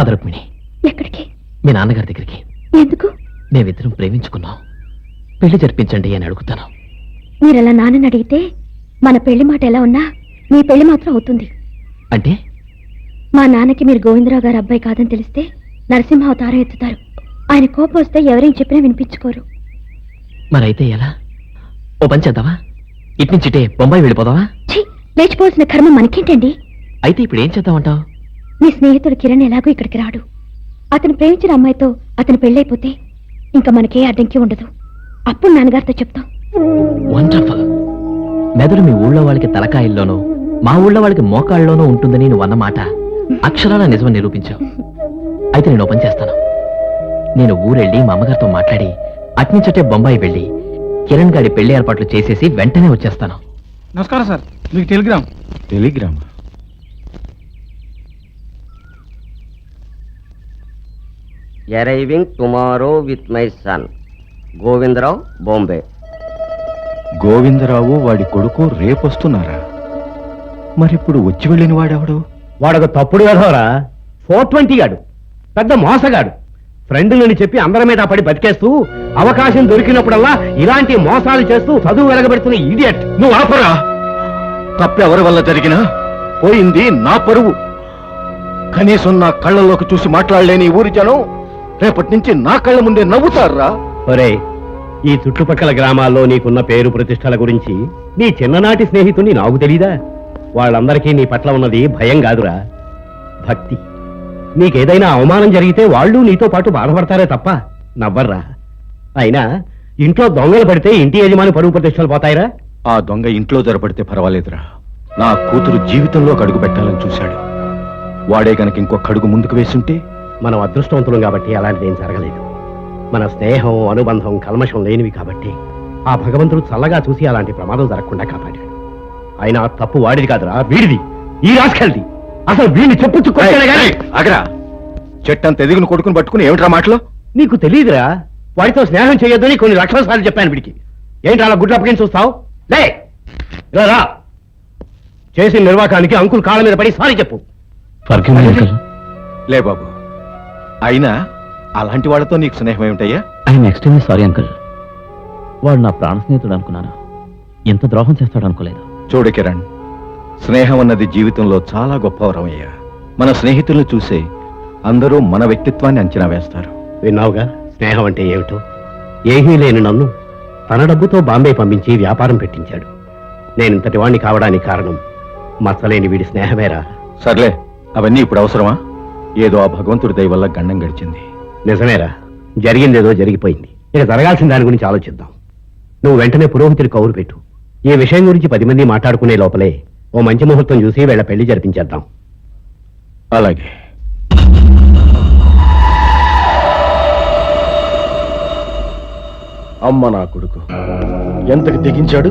పద రుక్మిణి ఎక్కడికి? మీ నాన్నగారి దగ్గరికి. ఎందుకు? మేమిద్దరం ప్రేమించుకున్నాం. పెళ్ళి జరిపించండి అని అడుగుతాను. మీరలా నాన్నని అడిగితే మన పెళ్ళి మాట ఎలా ఉన్నా మీ పెళ్ళి మాత్రం అవుతుంది. అంటే? మా నాన్నకి మీరు గోవిందరావు గారు అబ్బాయి కాదని తెలిస్తే నరసింహ అవతారం ఎత్తుతారు. ఆయన కోపం వస్తే ఎవరేం చెప్పినా వినిపించుకోరు. మరైతే ఎలా? ఓ పని చేద్దావా ఇటు నుంచి ఇటే బొంబాయి వెళ్ళిపోదావా ఛీ! లేచిపోవాల్సిన కర్మ మనకేంటండి? అయితే ఇప్పుడు ఏం చేద్దామంటావు? మీ స్నేహితుడు కిరణ్ ఎలాగో ఇక్కడికి రాడు. అతను ప్రేమించిన అమ్మాయితో అతను పెళ్ళైపోతే ఇంకా మనకే అడ్డంకి ఉండదు. అప్పుడు నాన్నగారితో చెప్తాం. వండర్ఫుల్. మెదడు మీ ఊళ్ళో వాళ్ళకి తలకాయల్లోనూ మా ఊళ్ళో వాళ్ళకి మోకాళ్ళలోనూ ఉంటుందని నువ్వు అన్నమాట అక్షరాల నిజమని నిరూపించావు. అయితే నేను ఓ పని చేస్తాను. నేను ఊరెళ్ళి మా అమ్మగారితో మాట్లాడి అట్నుంచటే బొంబాయి వెళ్ళి కిరణ్ గారి పెళ్ళి ఏర్పాట్లు చేసేసి వెంటనే వచ్చేస్తాను. నమస్కారం సార్. మీకు telegram. Telegram? Arriving tomorrow with my son Govindarao Bombay Govindarao వాడి కొడుకు రేపొస్తున్నారా? మరిప్పుడు వచ్చి వెళ్ళిన వాడెవడు? వాడొక తప్పుడు కదవరా ఫోర్ ట్వంటీ గాడు. పెద్ద మోసగాడు. ఫ్రెండ్లని చెప్పి అందరి మీద పడి బతికేస్తూ అవకాశం దొరికినప్పుడల్లా ఇలాంటి మోసాలు చేస్తూ చదువు వెలగబెడుతున్న ఇడియట్. నువ్వు ఆపరా. తప్పెవరి వల్ల జరిగినా పోయింది నా పరువు. కనీసం నా కళ్ళలోకి చూసి మాట్లాడలేని ఊరి జనం రేపటి నుంచి నా కళ్ళ ముందే నవ్వుతారా? ఒరే ఈ చుట్టుపక్కల గ్రామాల్లో నీకున్న పేరు ప్రతిష్టల గురించి నీ చిన్ననాటి స్నేహితుని నాకు తెలీదా? వాళ్ళందరికీ నీ పట్ల ఉన్నది భయం కాదురా. భక్తి. నీకేదైనా అవమానం జరిగితే వాళ్ళు నీతో పాటు బాధపడతారే తప్ప నవ్వర్రా. అయినా ఇంట్లో దొంగలు పడితే ఇంటి యజమాని పరువు ప్రతిష్టలు పోతాయిరా? ఆ దొంగ ఇంట్లో జరపడితే పర్వాలేదురా. నా కూతురు జీవితంలో అడుగు పెట్టాలని చూశాడు. వాడే గనక ఇంకొక అడుగు ముందుకు వేసుంటే మనం అదృష్టవంతులం కాబట్టి అలాంటిది ఏం జరగలేదు. మన స్నేహం అనుబంధం కల్మషం లేనివి కాబట్టి ఆ భగవంతుడు చల్లగా చూసి అలాంటి ప్రమాదం జరగకుండా కాపాడాడు. అయినా తప్పు వాడిది కాదురా వీడిది. ఈ రాసుకెళ్ళి అసలు వీడిని చెప్పు అగరా చెట్టంత ఎదిగిన కొడుకుని పట్టుకుని ఏమిట్రా మాటలు? నీకు తెలియదురా వాడితో స్నేహం చేయొద్దని కొన్ని లక్షల సార్లు చెప్పాను వీడికి. ఏంటి అలా గుడ్లు అప్పగించి చూస్తావు? లే ఇలా రా. చేసిన నిర్వాకానికి అంకుల్ కాళ్ళ మీద పడి సారీ చెప్పు. లే బాబు. అయినా అలాంటి వాళ్ళతో నీకు స్నేహం ఏమిటయ్యా? I'm extremely sorry uncle. వాడు నా ప్రాణ స్నేహితుడు అనుకున్నాను. ఎంత ద్రోహం చేస్తాడు అనుకోలేదు. చూడు కిరణ్ స్నేహం అన్నది జీవితంలో చాలా గొప్ప వరం అయ్యా. మన స్నేహితులను చూసే అందరూ మన వ్యక్తిత్వాన్ని అంచనా వేస్తారు. విన్నావుగా? స్నేహం అంటే ఏమిటో? ఏమీ లేని నన్ను తన డబ్బుతో బాంబే పంపించి వ్యాపారం పెట్టించాడు. నేను ఇంతటి వాణ్ణి కావడానికి కారణం మచ్చలేని వీడి స్నేహమేరా? సర్లే అవన్నీ ఇప్పుడు అవసరమా? ఏదో ఆ భగవంతుడి దయ వల్ల గండం గడిచింది. నిజమేరా. జరిగిందేదో జరిగిపోయింది. ఇక జరగాల్సిన దాని గురించి ఆలోచిద్దాం. నువ్వు వెంటనే పురోహితుడి కౌరు పెట్టు. ఈ విషయం గురించి పది మంది మాట్లాడుకునే లోపలే ఓ మంచి ముహూర్తం చూసి వీళ్ళ పెళ్ళి జరిపించేద్దాం. అలాగే. అమ్మ నా కొడుకు. ఎంతకి తెగించాడు?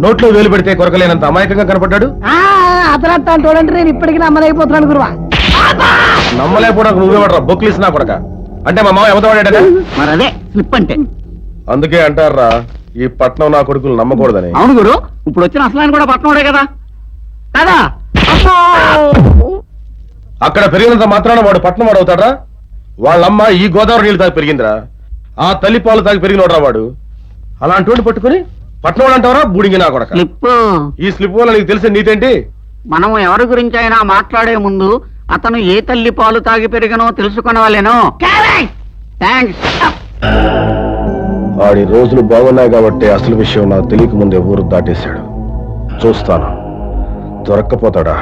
నోట్లో వేలు పెడితే కొరకలేనంత అమాయకంగా కనపడ్డాడు? అతనత్తా చూడండి నేను ఇప్పటికీ నమ్మలేకపోతున్నాను గురువా. నమ్మలేకపోవడానికి నువ్వే పడరా బొక్లీస్ నా కొడక. అంటే మా మామ ఎవతో వాడాడట? మరి అదే స్లిప్ అంటే. అందుకే అంటారా ఈ పట్నం నా కొడుకులు నమ్మకూడదని. అవును గురు ఇప్పుడు వచ్చిన అసలు కూడా పట్టినోడే కదా. కదా? అక్కడ పెరిగినంత మాత్రాన వాడు పట్నం వాడు అవుతాడా వాళ్ళమ్మ ఈ గోదావరి నీళ్ళు తాగి పెరిగిందిరా. ఆ తల్లి పాలు తాగి పెరిగినోడ్రా వాడు. అలాంటి వాడిని పట్టుకుని పట్నం వాడు అంటావరా బూడింగి నా కొడక. స్లిప్. ఈ స్లిప్ వల్ల నీకు తెలిసిన నీతేంటి? మనం ఎవరి గురించి అయినా మాట్లాడే ముందు అతను ఏ తల్లి పాలు తాగి పెరిగనో తెలుసుకునేవాళ్ళేనో థ్యాంక్స్ వాడి రోజులు బాగున్నాయి కాబట్టి అసలు విషయం నాకు తెలియక ముందే ఊరు దాటేశాడు. చూస్తాను. దొరక్కపోతాడా?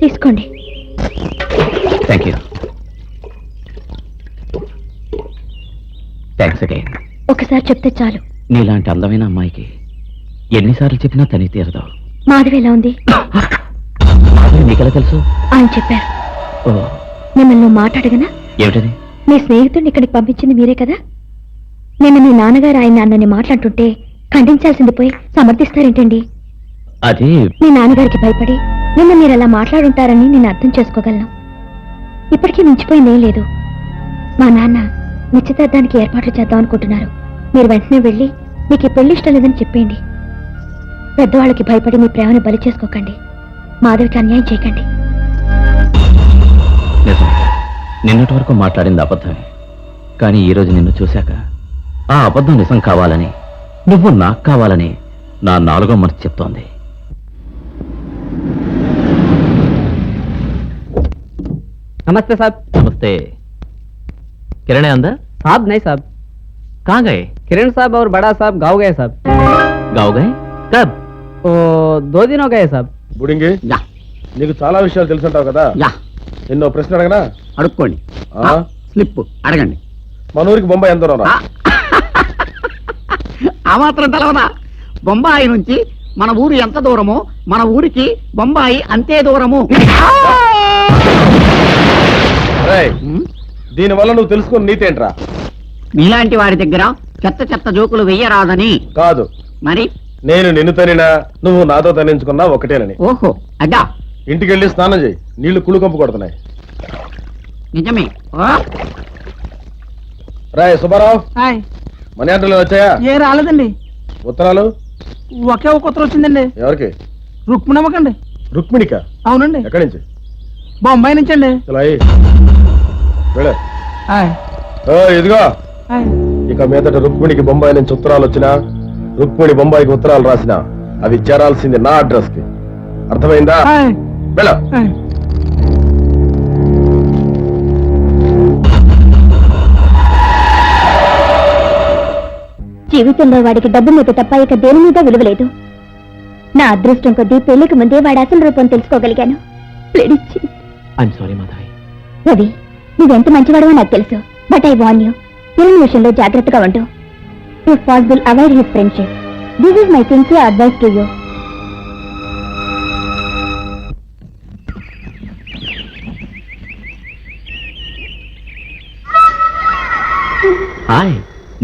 తీసుకోండి. థ్యాంక్ యూ థ్యాంక్స్ అగైన్ ఒకసారి చెప్తే చాలు. నీలాంటి అందమైన అమ్మాయికి ఎన్నిసార్లు చెప్పినా తని తీరదు. మాధవి ఎలా ఉంది? మాధవి నీకెలా తెలుసు? ఆయన చెప్పారు. ఓ. మిమ్మల్ని మాట్లాడగనా? ఏమిటది? మీ స్నేహితుడిని ఇక్కడికి పంపించింది మీరే కదా? నిన్న మీ నాన్నగారు ఆయన అన్నని మాట్లాడుతుంటే ఖండించాల్సింది పోయి సమర్థిస్తారేంటండి? అది మీ నాన్నగారికి భయపడి నిన్న మీరు అలా మాట్లాడుంటారని నేను అర్థం చేసుకోగలను. ఇప్పటికీ మించిపోయిందేం లేదు. మా నాన్న నిశ్చితార్థానికి ఏర్పాట్లు చేద్దాం అనుకుంటున్నారు. మీరు వెంటనే వెళ్ళి మీకు పెళ్ళి ఇష్టం లేదని చెప్పేయండి. పెద్దవాళ్ళకి భయపడి మీ ప్రేమను బలి చేసుకోకండి. మాధవికి అన్యాయం చేయకండి. నిన్నటి వరకు మాట్లాడింది అబద్ధమే. కానీ ఈరోజు నిన్ను చూశాక ఆ అబద్ధం నిజం కావాలని నువ్వు నాకు కావాలని నా నాలుగో మనసు చెప్తోంది. నమస్తే సార్. నమస్తే. కిరణే అందా साहब नहीं साहब कहाँ गए किरण साहब और बड़ा साहब गाँव गए साहब गाँव गए कब ओ दो दिन हो गए साहब బుడింగి యా నీకు చాలా విషయాలు తెలుసుంటావు కదా యా ఎన్నో ప్రశ్న అడగనా అడుక్కోండి ఆ? స్లిప్ అడగండి మన ఊరికి బొంబాయి ఎంత దూరం రా? ఆ. ఆ మాత్రం తెలవదా బొంబాయి నుంచి మన ఊరు ఎంత దూరమో మన ఊరికి బొంబాయి అంతే దూరము రేయ్, ఉమ్, దీని వల్ల నువ్వు తెలుసుకున్న నీతి ఏంట్రా? మీలాంటి వారి దగ్గర చెత్త చెత్త జోకులు వెయ్యరాదని కాదు. మరి? నేను నిన్ను తనినా నువ్వు నాతో తనించుకున్నా ఒకటేనని. ఓహో అడ్డా ఇంటికి వెళ్ళి స్నానం చేయి. నీళ్ళు కుళ్ళు కంపు కొడుతున్నాయి. నిజమే. ఓ, రాయ్ సుబ్బారావు. మనీ ఆర్డర్లు వచ్చాయా? ఏ రాలేదండి. ఉత్తరాలు? ఒకే ఒక ఉత్తరం వచ్చిందండి. ఎవరికి? రుక్మిణమ్మకండి. రుక్మిణిక? అవునండి. ఎక్కడి నుంచి? బొంబాయి నుంచి అండి ఇలా అయ్యి. వెళ్ళు. ఓ ఇదిగో. ఇక మీదట రుక్మిణికి బొంబాయి నుంచి ఉత్తరాలు వచ్చినా రుక్మిణి బొంబాయికి ఉత్తరాలు రాసినా అవి చేరాల్సింది నా అడ్రస్కి అర్థమైందా వెళ్ళ. జీవితంలో వాడికి డబ్బు మీద తప్ప ఇక దేని మీద విలువలేదు. నా అదృష్టం కొద్దీ పెళ్ళికి ముందే వాడి అసలు రూపం తెలుసుకోగలిగాను. సారీ రవి నువ్వెంత మంచివాడవో నాకు తెలుసు. But I want you Kiran విషయంలో జాగ్రత్తగా ఉండు. If possible avoid his friendship this is my sincere advice to you hi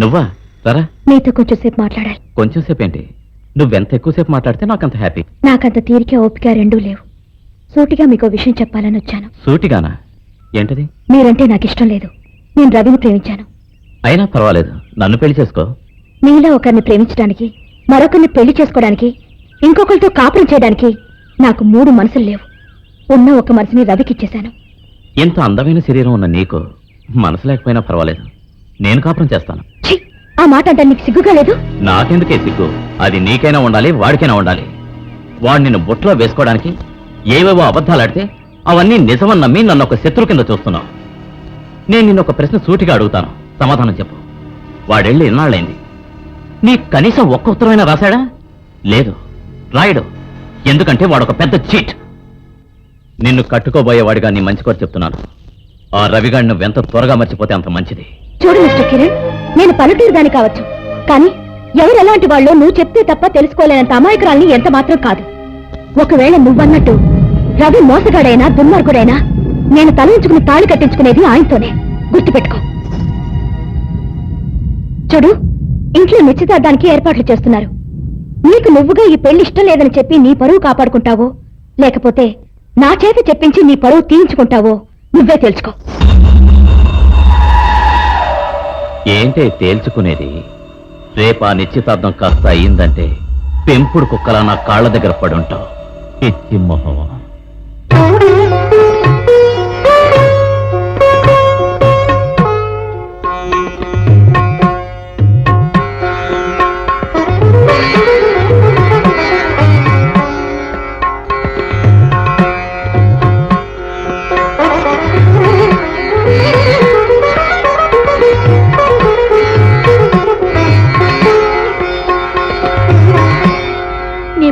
నువ్వా? సరా నీతో కొంచెంసేపు మాట్లాడాలి. కొంచెం సేపు ఏంటి నువ్వెంత ఎక్కువసేపు మాట్లాడితే నాకంత హ్యాపీ నాకంత తీరిక ఓపిక రెండూ లేవు. సూటిగా మీకు విషయం చెప్పాలని వచ్చాను. సూటిగానా? ఏంటది? మీరంటే నాకు ఇష్టం లేదు. నేను రవిని ప్రేమించాను. అయినా పర్వాలేదు. నన్ను పెళ్ళి చేసుకో. మీలో ఒకరిని ప్రేమించడానికి మరొకరిని పెళ్ళి చేసుకోవడానికి ఇంకొకరితో కాపురం చేయడానికి నాకు మూడు మనసులు లేవు. ఉన్న ఒక మనసుని రవికిచ్చేశాను ఇంత అందమైన శరీరం ఉన్న నీకు మనసు లేకపోయినా పర్వాలేదు. నేను కాపురం చేస్తాను. ఛీ! ఆ మాట అంటే నీకు సిగ్గుగా లేదు? నాకెందుకే సిగ్గు? అది నీకైనా ఉండాలి వాడికైనా ఉండాలి. వాడు నిన్ను బుట్టలో వేసుకోవడానికి ఏవేవో అబద్ధాలు ఆడితే అవన్నీ నిజమని నమ్మి నన్ను ఒక శత్రు కింద చూస్తున్నావు. నేను నిన్ను ఒక ప్రశ్న సూటిగా అడుగుతాను. సమాధానం చెప్పు. వాడెళ్ళి ఎన్నాళ్ళైంది నీ కనీసం ఒక్క ఉత్తరమైనా రాశాడా? లేదు. రాయడు. ఎందుకంటే వాడు ఒక పెద్ద చీట్. నిన్ను కట్టుకోబోయేవాడిగా నీ మంచి కోరి చెప్తున్నాను. ఆ రవిగాడిని ఎంత త్వరగా మర్చిపోతే అంత మంచిది. చూడు మిస్టర్ కిరణ్ నేను పల్లెటూరు దాని కావచ్చు. కానీ ఎవరు ఎలాంటి వాళ్ళు నువ్వు చెప్తే తప్ప తెలుసుకోలేనంత అమాయకురాల్ని ఎంత మాత్రం కాదు. ఒకవేళ నువ్వన్నట్టు రవి మోసగాడైనా దుర్మార్గుడైనా నేను తలంచుకుని తాళి కట్టించుకునేది ఆయనతోనే. గుర్తుపెట్టుకో. చూడు ఇంట్లో నిశ్చితార్థానికి ఏర్పాట్లు చేస్తున్నారు. నీకు నువ్వుగా ఈ పెళ్ళి ఇష్టం లేదని చెప్పి నీ పరువు కాపాడుకుంటావో లేకపోతే నా చేత చెప్పించి నీ పరువు తీయించుకుంటావో నువ్వే తెలుసుకో ఏంటే తేల్చుకునేది? రేపు ఆ నిశ్చితార్థం కాస్త అయిందంటే పెంపుడు కుక్కలా నా కాళ్ళ దగ్గర పడుంటావు. పిచ్చి మొహమా?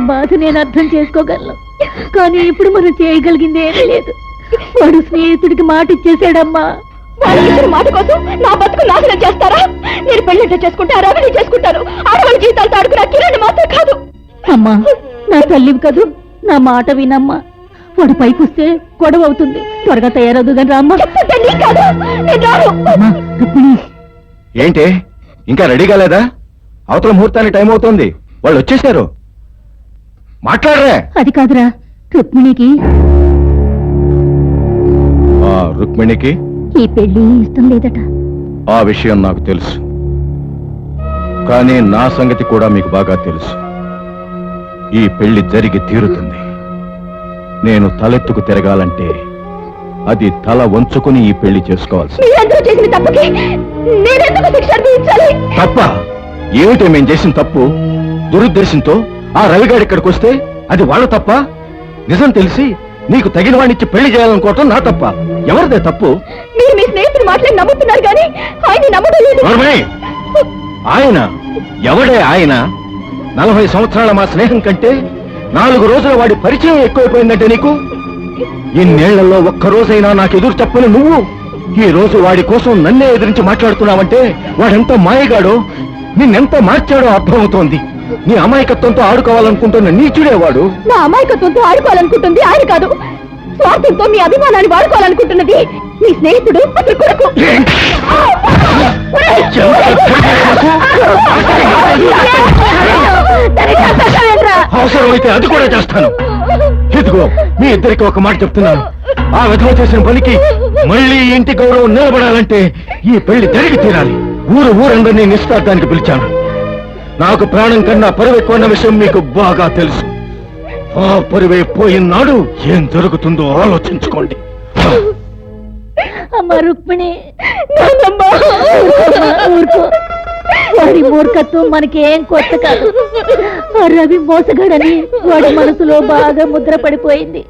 బాధ నేను అర్థం చేసుకోగలను. కానీ ఇప్పుడు మనం చేయగలిగింది ఏమీ లేదు. వాడు స్నేహితుడికి మాట ఇచ్చేసాడమ్మా మాట కోసం నా బతుకు నాశనం చేస్తారా? నేను పెళ్ళంటే చేసుకుంటా రవిని చేసుకుంటాను. ఆడవాళ్ళ జీవితాలతో ఆడుకున్న కిరణ్ మాత్రం కాదు. అమ్మా నా తల్లివి కదూ? నా మాట వినమ్మా. వాడు పైకి వస్తే గొడవ అవుతుంది. త్వరగా తయారవుదు కానీ రామ్మా. ఏంటి? ఇంకా రెడీ కాలేదా? అవతల ముహూర్తానికి టైం అవుతోంది. వాళ్ళు వచ్చేసారు మాట్లాడరే. అది కాదురా. రుక్మిణికి? ఆ రుక్మిణికి? ఈ పెళ్ళి ఇష్టం లేదట. ఆ విషయం నాకు తెలుసు. కానీ నా సంగతి కూడా మీకు బాగా తెలుసు. ఈ పెళ్ళి జరిగి తీరుతుంది. నేను తలెత్తుకు తిరగాలంటే అది తల వంచుకుని ఈ పెళ్ళి చేసుకోవాల్సి మీరందరూ చేసిన తప్పుకి? నేనెందుకు శిక్ష అనుభవించాలి తప్ప! ఏమిటో మేం చేసిన తప్పు? దురుద్దేశంతో ఆ రవిగాడు ఇక్కడికి వస్తే అది వాళ్ళ తప్ప? నిజం తెలిసి నీకు తగిన వాడినిచ్చి పెళ్ళి చేయాలనుకోవటం నా తప్ప ఎవరిదే తప్పు? మీరు మీ స్నేహితులు మాట్లాడి నమ్ముతున్నారు కానీ ఆయన! ఆయన ఎవడే ఆయన? నలభై సంవత్సరాల మా స్నేహం కంటే నాలుగు రోజుల వాడి పరిచయం ఎక్కువైపోయిందంటే నీకు? ఇన్నేళ్ళలో ఒక్క రోజైనా నాకు ఎదురు చెప్పని నువ్వు ఈ రోజు వాడి కోసం నన్నే ఎదిరించి మాట్లాడుతున్నావంటే వాడెంత మాయగాడో నిన్నెంత మార్చాడో అర్థమవుతోంది. నీ అమాయకత్వంతో ఆడుకోవాలనుకుంటున్న నీచుడే వాడు. నా అమాయకత్వంతో ఆడుకోవాలనుకుంటుంది ఆయన కాదు. స్వార్థంతో మీ అభిమానాన్ని వాడుకోవాలనుకుంటున్నది మీ స్నేహితుడు అతని కొడుకు. అవసరమైతే అది కూడా చేస్తాను. ఇదిగో మీ ఇద్దరికి ఒక మాట చెప్తున్నాను. ఆ విధవ చేసిన పనికి మళ్ళీ ఇంటి గౌరవం నిలబడాలంటే ఈ పెళ్ళి జరిగి తీరాలి. ఊరు ఊరందరినీ నిశ్చితార్థానికి పిలిచాను. నాకు ప్రాణం కన్నా పరువు ఎక్కువ విషయం మీకు బాగా తెలుసు. ఆ పరువే పోయినాడు ఏం జరుగుతుందో ఆలోచించుకోండి. అమ్మ రుక్మిణి వాడి మూర్ఖత్వం మనకి ఏం కొత్త కాదు. ఆ రవి మోసగాడని వాడి మనసులో బాగా ముద్ర పడిపోయింది.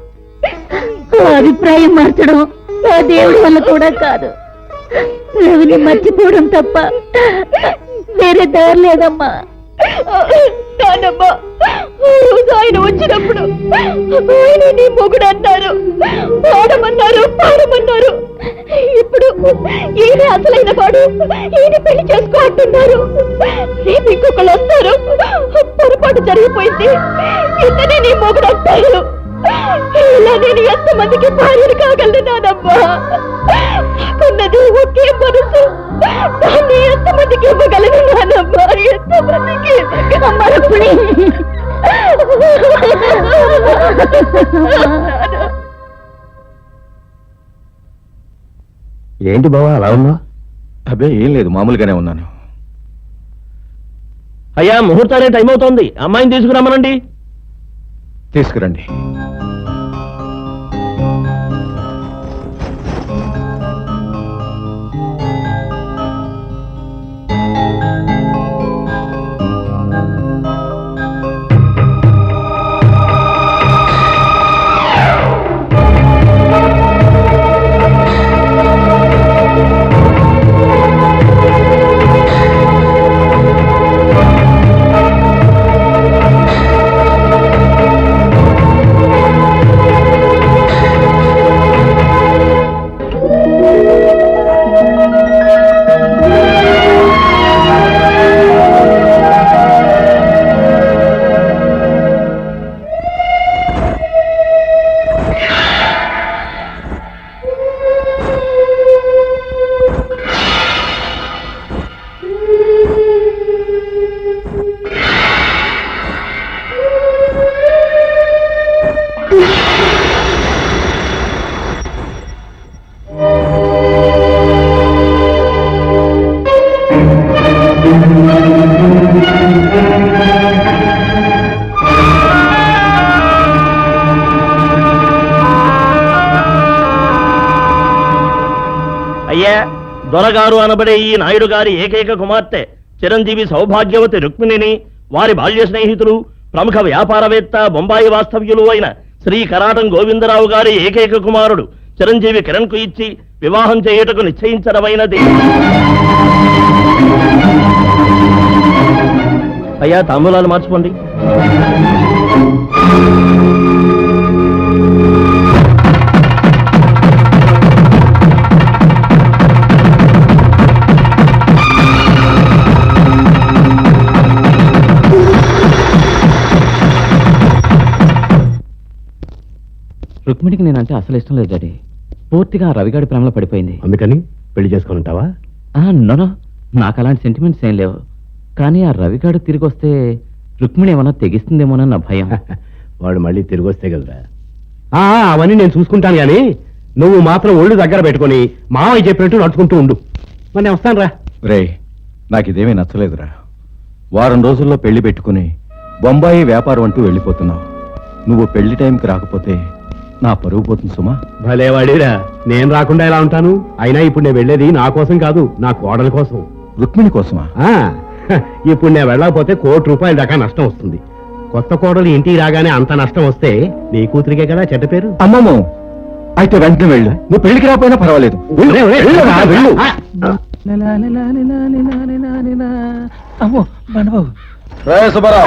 ఆ అభిప్రాయం మార్చడం ఆ దేవుడి వల్ల కూడా కాదు. రవిని మర్చిపోవడం తప్ప వేరే దారి లేదమ్మా. నానమ్మా ఆయన వచ్చినప్పుడు ఆయన నీ మొగుడు అన్నారు. పాడమన్నారు పాడమన్నారు. ఇప్పుడు ఈయన అసలైన వాడు. ఈయన పెళ్ళి చేసుకో అంటున్నారు. రేపు ఇంకొకళ్ళు వస్తారు. పొరపాటు జరిగిపోయింది. ఇతనే నీ మొగుడు అంటారు. ఇలా నేను ఎంతమందికి భార్యను నాకున్నది ఒకే మనసు. దాన్ని ఎంతమందికి ఇవ్వగలను నానమ్మా. ఎంతమందికి ఏంటి బావా అలా ఉన్నా అబ్బే ఏం లేదు మామూలుగానే ఉన్నాను. అయ్యా ముహూర్తానికి టైం అవుతోంది. అమ్మాయిని తీసుకురమ్మనండి. తీసుకురండి. దొరగారు అనబడే ఈ నాయుడు గారి ఏకైక కుమార్తె చిరంజీవి సౌభాగ్యవతి రుక్మిణిని వారి బాల్య స్నేహితులు ప్రముఖ వ్యాపారవేత్త బొంబాయి వాస్తవ్యులు అయిన శ్రీ కరాటం గోవిందరావు గారి ఏకైక కుమారుడు చిరంజీవి కిరణ్కు ఇచ్చి వివాహం చేయుటకు నిశ్చయించడమైనది. అయ్యా తాంబూలాలు మార్చుకోండి. రుక్మిణికి నేనంటే అసలు ఇష్టం లేదు డాడీ. పూర్తిగా రవిగాడి ప్రేమలో పడిపోయింది. అందుకని పెళ్ళి చేసుకుని ఉంటావా ఆ, నోనో నాకు అలాంటి సెంటిమెంట్స్ ఏం లేవు. కానీ ఆ రవిగాడు తిరిగి వస్తే రుక్మిణి ఏమన్నా తెగిస్తుందేమోనన్న నా భయం. వాడు మళ్ళీ తిరిగి వస్తే కదరా. ఆ, అవన్నీ నేను చూసుకుంటాను గాని నువ్వు మాత్రం ఒళ్ళు దగ్గర పెట్టుకొని మావయ్య చెప్పినట్టు నడుచుకుంటూ ఉండు. మరి నేను వస్తాను రా రే నాకు ఇదేమీ నచ్చలేదురా. వారం రోజుల్లో పెళ్ళి పెట్టుకుని బొంబాయి వ్యాపారం అంటూ వెళ్ళిపోతున్నావు. నువ్వు పెళ్ళి టైంకి రాకపోతే నా పరుగు పోతుంది సుమా. భలేవాడిరా నేను రాకుండా ఎలా ఉంటాను? అయినా ఇప్పుడు నేను వెళ్ళేది నా కోసం కాదు నా కోడల కోసం. రుక్మిణి కోసమా? ఆ ఇప్పుడు నేను వెళ్ళకపోతే కోటి రూపాయల దాకా నష్టం వస్తుంది. కొత్త కోడలు ఇంటికి రాగానే అంత నష్టం వస్తే నీ కూతురికే కదా చెడ్డ పేరు? అమ్మమ్మో అయితే వెంటనే వెళ్ళు. నువ్వు పెళ్ళికి రాపోయినా పర్వాలేదు. వెళ్ళు, వెళ్ళురా, వెళ్ళు. ఆ. అమ్మో బండబాబు రే సుబ్బారావు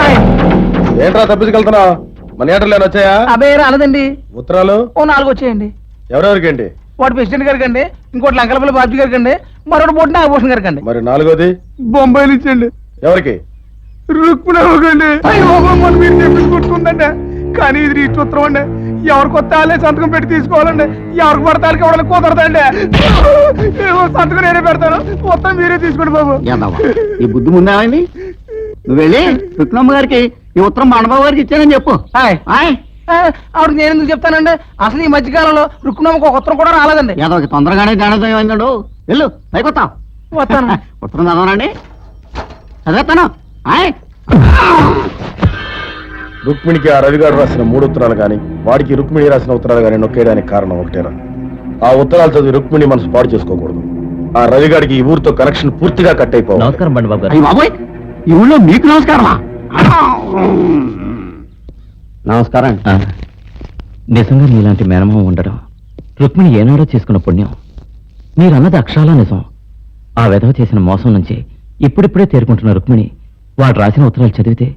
ఏంట్రా తప్పించుకెళ్తున్నావు? మన ఏటర్లు లేని వచ్చాయా? అబ్బాయి రాలేదండి. ఉత్తరాలు? ఓ నాలుగు వచ్చేయండి. ఎవరెవరికేంటి వాడు ప్రెసిడెంట్ గారికి అండి ఇంకోటి లంకలపల్లి బాబు గారికి అండి మరొకటి పోటీ నాగభూషణ్ గారికి అండి మరి నాలుగోది? బొంబాయి నుంచి అండి ఎవరికి మన మీరు చెప్పించుకుంటుందండి కానీ ఇది రీచ్ ఉత్తరం అండి. ఎవరు కొత్త వాళ్ళే సంతకం పెట్టి తీసుకోవాలండి. ఎవరికి పడితే వాళ్ళకి ఎవరైనా కుదరదండి. ఏవో సంతకం నేనే పెడతాను. మొత్తం మీరే తీసుకోండి బాబు. ఈ బుద్ధి ముందే నువ్వు వెళ్ళి రుక్నమ్మ గారికి ఈ ఉత్తరం మండబాబు గారికి ఇచ్చానని చెప్పు. హాయ్ ఆయ్ ఆవిడ నేను ఎందుకు చెప్తానండి? అసలు ఈ మధ్యకాలంలో రుక్మిణమ్మకి ఒక ఉత్తరం కూడా రాలేదండి. యాదవకి తొందరగానే జ్ఞానోదయం అయిందాడు. వెళ్ళు పైకొత్తాం. వస్తాను. ఉత్తరం చదవనండి. చదివేస్తాను. ఆయ్. రుక్మిణికి ఆ రవిగాడు రాసిన మూడు ఉత్తరాలు కానీ వాడికి రుక్మిణి రాసిన ఉత్తరాలు కానీ నొక్కేయడానికి కారణం ఒకటేనా ఆ ఉత్తరాలు చదివి రుక్మిణి మనసు పాడు చేసుకోకూడదు. ఆ రవిగాడికి ఈ ఊరితో కనెక్షన్ పూర్తిగా కట్ అయిపోవాలి. నమస్కారం బండి బాబు ఈ ఊళ్ళో మీకు నమస్కారమా? నమస్కారం. నిజంగా నీలాంటి మేనమామ ఉండడం రుక్మిణి ఏనాడో చేసుకున్న పుణ్యం. మీరన్నది అక్షరాలా నిజం. ఆ వెధవ చేసిన మోసం నుంచి ఇప్పుడిప్పుడే తేరుకుంటున్న రుక్మిణి వాడు రాసిన ఉత్తరాలు చదివితే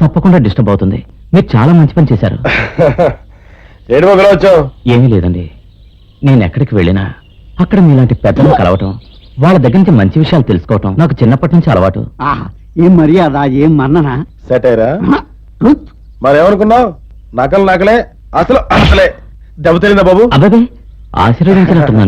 తప్పకుండా డిస్టర్బ్ అవుతుంది. మీరు చాలా మంచి పని చేశారు. ఏడు మొగలు వచ్చావు? ఏమీ లేదండి. నేను ఎక్కడికి వెళ్ళినా అక్కడ మీలాంటి పెద్దలు కలవటం వాళ్ళ దగ్గర నుంచి మంచి విషయాలు తెలుసుకోవటం నాకు చిన్నప్పటి నుంచి అలవాటు. ఏం మర్యాద ఏం మన్ననా? సెట్ అయ్యారా రుత్. మరేమనుకున్నావు? నకలు నకలే అసలు అసలే. దెబ్బ తెలిందా బాబు? అబ్బాబే ఆశీర్వదించినట్టున్నాను.